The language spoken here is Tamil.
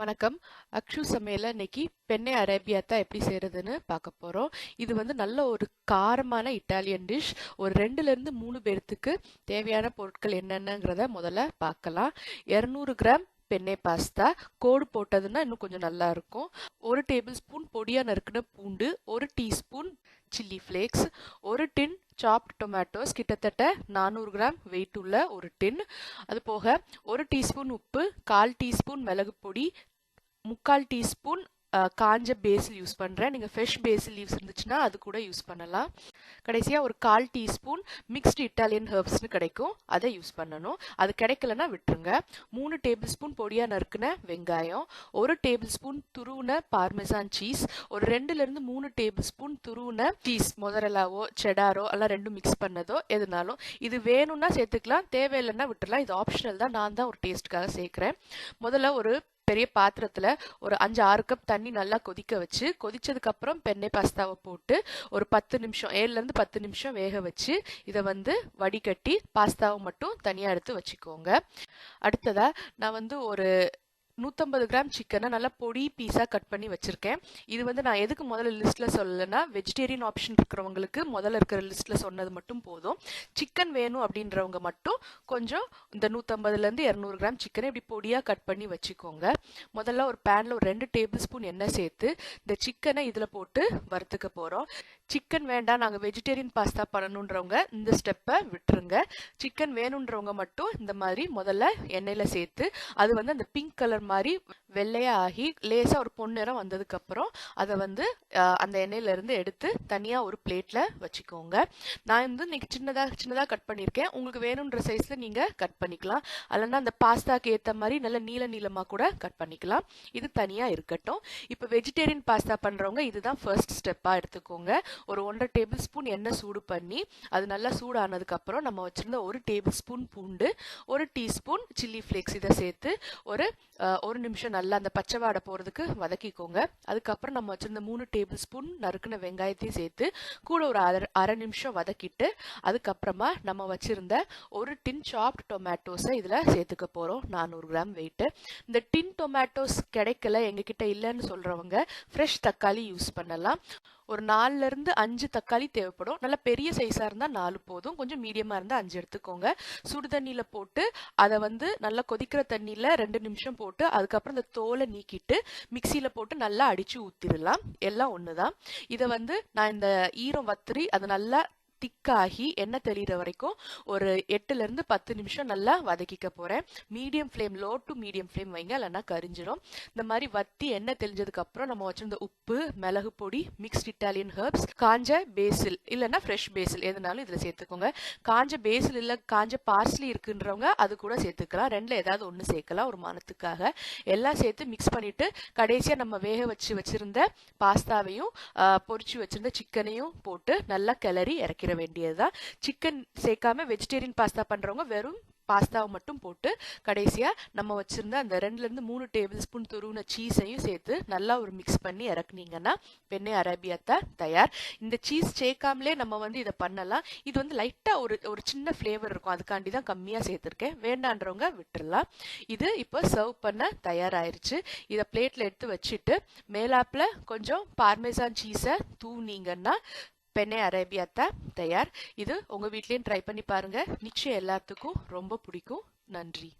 வணக்கம். அக்ஷு சமையல இன்னைக்கு பெண்ணை அரேபியாத்தா எப்படி செய்யறதுன்னு பார்க்க போறோம். இது வந்து நல்ல ஒரு காரமான இட்டாலியன் டிஷ் ஒரு ரெண்டுல இருந்து மூணு பேர்த்துக்கு தேவையான பொருட்கள் என்னென்னங்கிறத முதல்ல பார்க்கலாம். இரநூறு கிராம் பெண்ணை பாஸ்தா. கோடு போட்டதுன்னா இன்னும் கொஞ்சம் நல்லா இருக்கும். ஒரு டேபிள் ஸ்பூன் பொடியா நறுக்கின பூண்டு. ஒரு டீஸ்பூன் சில்லி ஃப்ளேக்ஸ். ஒரு டின் சாப்ட் டொமேட்டோஸ். கிட்டத்தட்ட நானூறு கிராம் வெயிட் உள்ள ஒரு டின். அது போக ஒரு டீஸ்பூன் உப்பு. கால் டீஸ்பூன் மிளகு பொடி முக்கால் டீஸ்பூன் காஞ்ச பேசில் யூஸ் பண்ணுறேன் நீங்கள் ஃப்ரெஷ் பேசில் லீவ்ஸ் இருந்துச்சுன்னா அது கூட யூஸ் பண்ணலாம். கடைசியாக ஒரு கால் டீஸ்பூன் மிக்ஸ்டு இட்டாலியன் ஹெர்ப்ஸ்னு கிடைக்கும். அதை யூஸ் பண்ணணும். அது கிடைக்கலன்னா விட்டுருங்க. மூணு டேபிள் ஸ்பூன் பொடியாக நறுக்குன வெங்காயம் ஒரு டேபிள் ஸ்பூன் துருவுன பார்மெசான் சீஸ் ஒரு ரெண்டுலேருந்து மூணு டேபிள் ஸ்பூன் துருவுன சீஸ் மொதரலாவோ செடாரோ எல்லாம் ரெண்டும் மிக்ஸ் பண்ணதோ எதுனாலும் இது வேணும்னா சேர்த்துக்கலாம். தேவையில்லைன்னா விட்டுறலாம். இது ஆப்ஷனல் தான். நான் தான் ஒரு டேஸ்ட்டுக்காக சேர்க்குறேன். முதல்ல ஒரு பெரிய பாத்திரத்தில் ஒரு அஞ்சு ஆறு கப் தண்ணி நல்லா கொதிக்க வச்சு கொதிச்சதுக்கப்புறம் பெண்ணை பாஸ்தாவை போட்டு ஒரு பத்து நிமிஷம் ஏழுலேருந்து பத்து நிமிஷம் வேக வச்சு இதை வந்து வடிகட்டி பாஸ்தாவை மட்டும் தனியாக எடுத்து வச்சுக்கோங்க. அடுத்ததாக நான் வந்து ஒரு நூற்றம்பது கிராம் சிக்கனை நல்லா பொடி பீஸாக கட் பண்ணி வச்சுருக்கேன். இது வந்து நான் எதுக்கு முதல்ல லிஸ்ட்டில் சொல்லலைன்னா வெஜிடேரியன் ஆப்ஷன் இருக்கிறவங்களுக்கு முதல்ல இருக்கிற லிஸ்ட்டில் சொன்னது மட்டும் போதும். சிக்கன் வேணும் அப்படின்றவங்க மட்டும் கொஞ்சம் இந்த நூற்றம்பதுலேருந்து இரநூறு கிராம் சிக்கனை இப்படி பொடியாக கட் பண்ணி வச்சுக்கோங்க. முதல்ல ஒரு பேனில் ஒரு ரெண்டு டேபிள் ஸ்பூன் எண்ணெய் சேர்த்து இந்த சிக்கனை இதில் போட்டு வறுத்துக்க போகிறோம் சிக்கன் வேண்டாம் நாங்கள் வெஜிடேரியன் பாஸ்தா பண்ணணுன்றவங்க இந்த ஸ்டெப்பை விட்டுருங்க. சிக்கன் வேணுன்றவங்க மட்டும் இந்த மாதிரி முதல்ல எண்ணெயில் சேர்த்து அது வந்து அந்த பிங்க் கலர் மாதிரி வெள்ளையா ஆகி லேசா ஒரு பொன்னிறம் வந்ததுக்கு அப்புறம் அதை வந்து அந்த எண்ணெயில இருந்து எடுத்து தனியா ஒரு பிளேட்ல வச்சுக்கோங்க. நான் வந்து இன்னைக்கு சின்னதா சின்னதா கட் பண்ணியிருக்கேன். உங்களுக்கு வேணுன்ற சைஸ்ல நீங்க கட் பண்ணிக்கலாம். அல்லனா அந்த பாஸ்தாக்கு ஏத்த மாதிரி நல்ல நீள நீளமா கூட கட் பண்ணிக்கலாம். இது தனியா இருக்கட்டும். இப்போ வெஜிடேரியன் பாஸ்தா பண்றவங்க இதுதான் ஃபர்ஸ்ட் ஸ்டெப்பா எடுத்துக்கோங்க. ஒரு ஒன்றரை டேபிள் ஸ்பூன் எண்ணெய் சூடு பண்ணி அது நல்லா சூடானதுக்கு அப்புறம் நம்ம வச்சிருந்த ஒரு டேபிள் ஸ்பூன் பூண்டு ஒரு டீஸ்பூன் சில்லி ஃப்ளேக்ஸ் இதை சேர்த்து ஒரு ஒரு நிமிஷம் நல்லா அந்த பச்சை வாடை போகிறதுக்கு வதக்கிக்கோங்க. அதுக்கப்புறம் நம்ம வச்சுருந்த மூணு டேபிள் ஸ்பூன் நறுக்குன வெங்காயத்தையும் சேர்த்து கூட ஒரு அரை அரை நிமிஷம் வதக்கிட்டு அதுக்கப்புறமா நம்ம வச்சுருந்த ஒரு டின் சாப்ட் டொமேட்டோஸை இதில் சேர்த்துக்க போகிறோம் நானூறு கிராம் வெயிட்டு இந்த டின் டொமேட்டோஸ் கிடைக்கல எங்ககிட்ட இல்லைன்னு சொல்கிறவங்க ஃப்ரெஷ் தக்காளி யூஸ் பண்ணலாம். ஒரு நாலுலேருந்து அஞ்சு தக்காளி தேவைப்படும். நல்ல பெரிய சைஸாக இருந்தால் நாலு போதும். கொஞ்சம் மீடியமாக இருந்தால் அஞ்சு எடுத்துக்கோங்க. சுடு தண்ணியில் போட்டு அதை வந்து நல்லா கொதிக்கிற தண்ணியில் ரெண்டு நிமிஷம் போட்டு அதுக்கப்புறம் இந்த தோலை நீக்கிட்டு மிக்சியில் போட்டு நல்லா அடித்து ஊற்றிடலாம் எல்லாம் ஒன்று தான் இதை வந்து நான் இந்த ஈரம் வத்திரி அதை நல்லா திக்காகி எண்ணெய் தெளிகிற வரைக்கும் ஒரு எட்டுலேருந்து பத்து நிமிஷம் நல்லா வதக்கிக்க போகிறேன் medium flame low to medium flame வைங்க இல்லைன்னா கரிஞ்சிடும் இந்த மாதிரி வத்தி எண்ணெய் தெளிஞ்சதுக்கப்புறம் நம்ம வச்சுருந்த உப்பு மிளகு பொடி மிக்ஸ்ட் இட்டாலியன் ஹெர்ப்ஸ் காஞ்ச பேசில் இல்லைன்னா ஃப்ரெஷ் பேசில் எதுனாலும் இதில் சேர்த்துக்கோங்க. காஞ்ச பேசில் இல்லை காஞ்ச பார்ஸ்லி இருக்குன்றவங்க அது கூட சேர்த்துக்கலாம். ரெண்டில் ஏதாவது ஒன்று சேர்க்கலாம் ஒரு மனத்துக்காக. எல்லாம் சேர்த்து மிக்ஸ் பண்ணிட்டு கடைசியாக நம்ம வேக வச்சு வச்சுருந்த பாஸ்தாவையும் பொறிச்சு பொரிச்சு சிக்கனையும் போட்டு நல்லா கிளறி இறக்கிற வேண்டியதுதான். சிக்கன் சேர்க்காம வெஜிடேரியன் பாஸ்தா பண்றவங்க வெறும் பாஸ்தாவை மட்டும் போட்டு கடைசியாக நம்ம வச்சிருந்த அந்த ரெண்டுலேருந்து மூணு டேபிள் ஸ்பூன் துருவின சீஸையும் சேர்த்து நல்லா ஒரு மிக்ஸ் பண்ணி இறக்குனீங்கன்னா பெண்ணை அரேபியாத்தா தயார். இந்த சீஸ் சேர்க்காமலே நம்ம வந்து இதை பண்ணலாம். இது வந்து லைட்டாக ஒரு ஒரு சின்ன ஃப்ளேவர் இருக்கும். அதுக்காண்டி தான் கம்மியாக சேர்த்துருக்கேன். வேண்டான்றவங்க விட்டுறலாம். இது இப்போ சர்வ் பண்ண தயாராயிருச்சு. இதை பிளேட்டில் எடுத்து வச்சுட்டு மேலாப்பில் கொஞ்சம் பார்மேசான் சீஸை தூவுனீங்கன்னா பெண்ணை அரேபியாத்தா தயார். இது உங்கள் வீட்லேயும் ட்ரை பண்ணி பாருங்கள் நிச்சயம் எல்லாத்துக்கும் ரொம்ப பிடிக்கும். நன்றி.